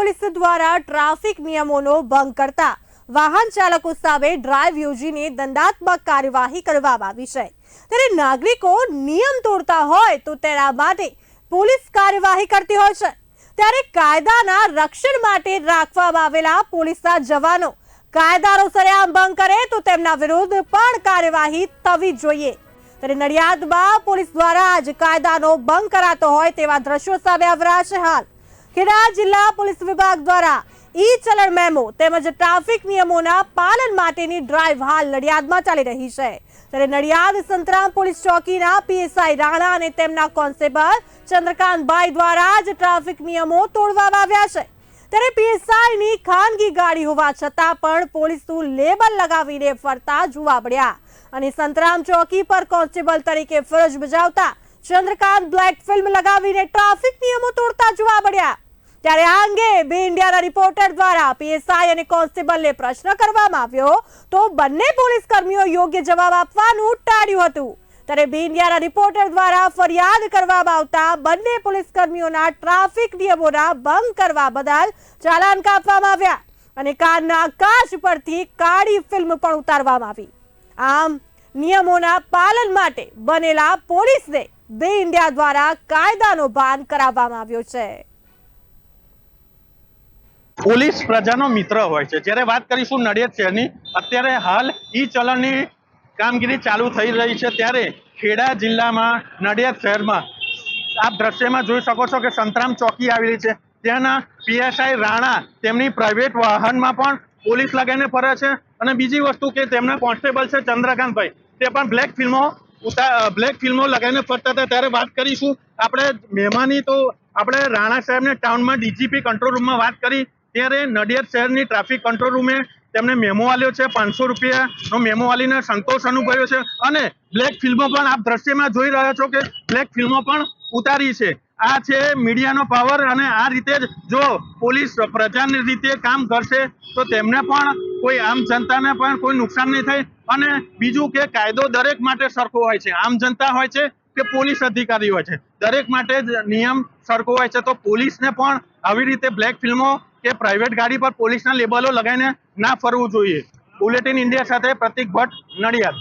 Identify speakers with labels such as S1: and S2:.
S1: Police દ્વારા traffic નિયમોનો ભંગ કરતા વાહન ચાલકો સામે ડ્રાઈવ યોજીને દંડાત્મક કાર્યવાહી કરવામાં આવી છે. ત્યારે નાગરિકો નિયમ તોડતા હોય તો તેના માટે પોલીસ કાર્યવાહી કરતી હોય છે. ત્યારે કાયદાના રક્ષણ માટે રાખવામાં આવેલા પોલીસના જવાનો કાયદાનો સરેઆમ ભંગ કરે તો તેમના વિરુદ્ધ પણ કાર્યવાહી થવી જોઈએ. ત્યારે નડિયાદમાં પોલીસ દ્વારા જ કાયદાનો ભંગ કરાતો હોય તેવા દ્રશ્યો સામે આવ્યા છે હાલ. ખેડા જિલ્લા પોલીસ વિભાગ દ્વારા ઈ ચલણ મેમો તેમજ ટ્રાફિક નિયમોના પાલન માટેની ડ્રાઈવ હાલ નડિયાદમાં ચાલી રહી છે. ત્યારે નડિયાદ સંતરામ પોલીસ ચોકીના પીએસઆઈ રાણા અને તેમના કોન્સ્ટેબલ ચંદ્રકાંતભાઈ દ્વારા જ ટ્રાફિક નિયમો તોડવામાં આવ્યા છે. ત્યારે પીએસઆઈ ની ખાનગી ગાડી હોવા છતાં પણ પોલીસનું લેબલ લગાવીને ફરતા જોવા મળ્યા અને સંતરામ ચોકી પર કોન્સ્ટેબલ તરીકે ફરજ બજાવતા ચંદ્રકાંત બ્લેક ફિલ્મ લગાવીને ટ્રાફિક નિયમો તોડતા જોવા મળ્યા. ત્યારે આ અંગે બે ઇન્ડિયાના રિપોર્ટર દ્વારા પીએસઆઈ અને કોન્સ્ટેબલને પ્રશ્ન કરવામાં આવ્યો તો બંને પોલીસ કર્મીઓ યોગ્ય જવાબ આપવાનું ટાળ્યું હતું. ત્યારે બે ઇન્ડિયાના રિપોર્ટર દ્વારા ફરિયાદ કરવામાં આવતા બંને પોલીસ કર્મીઓના ટ્રાફિક નિયમોના ભંગ કરવા બદલ ચાલાન કાપવામાં આવ્યા અને કારના કાચ પરથી કાળી ફિલ્મ પણ ઉતારવામાં આવી. આમ નિયમોના પાલન માટે બનેલા પોલીસને બે ઇન્ડિયા દ્વારા કાયદાનો ભાન કરાવવામાં આવ્યો છે.
S2: પોલીસ પ્રજાનો મિત્ર હોય છે. જ્યારે વાત કરીશું નડિયાદ શહેરની, અત્યારે હાલ ઈ ચલણની કામગીરી ચાલુ થઈ રહી છે. ત્યારે ખેડા જિલ્લામાં, નડિયાદ શહેરમાં, આપ દ્રશ્યમાં જોઈ શકો છો કે સંતરામ ચોકી આવેલી છે. ત્યાંના પીએસઆઈ રાણા તેમની પ્રાઇવેટ વાહનમાં પણ પોલીસ લગાવીને ફરે છે. અને બીજી વસ્તુ કે તેમના કોન્સ્ટેબલ છે ચંદ્રકાંતભાઈ. તે પણ બ્લેક ફિલ્મો બ્લેક ફિલ્મો લગાવીને ફરતા હતા, ત્યારે વાત કરીશું. આપણે મહેમાની તો, આપણે રાણા સાહેબને ટાઉનમાં ડીજીપી કંટ્રોલ રૂમમાં વાત કરી. ત્યારે નડિયાદ શહેરની ટ્રાફિક કંટ્રોલ રૂમે તેમને મેમો આલ્યો છે, પાંચસો રૂપિયાનો મેમો આલીને સંતોષ અનુભવ્યો છે. અને બ્લેક ફિલ્મો પણ આપ દ્રશ્યમાં જોઈ રહ્યા છો કે બ્લેક ફિલ્મો પણ ઉતારી છે. આ છે મીડિયાનો પાવર અને આ રીતે જ જો પોલીસ પ્રજાની રીતે કામ કરશે, તો તેમને પણ કોઈ આમ જનતાને પણ કોઈ નુકસાન નહીં થાય. અને બીજું કે કાયદો દરેક માટે સરખો હોય છે. આમ જનતા હોય છે કે પોલીસ અધિકારી હોય છે. દરેક માટે જ નિયમ સરખો હોય છે. તો પોલીસને પણ આવી રીતે બ્લેક ફિલ્મો કે પ્રાઇવેટ ગાડી પર પોલીસના લેબલો લગાવીને ના ફરવું જોઈએ. બુલેટિન ઇન્ડિયા સાથે પ્રતિક ભટ્ટ નડિયાદ.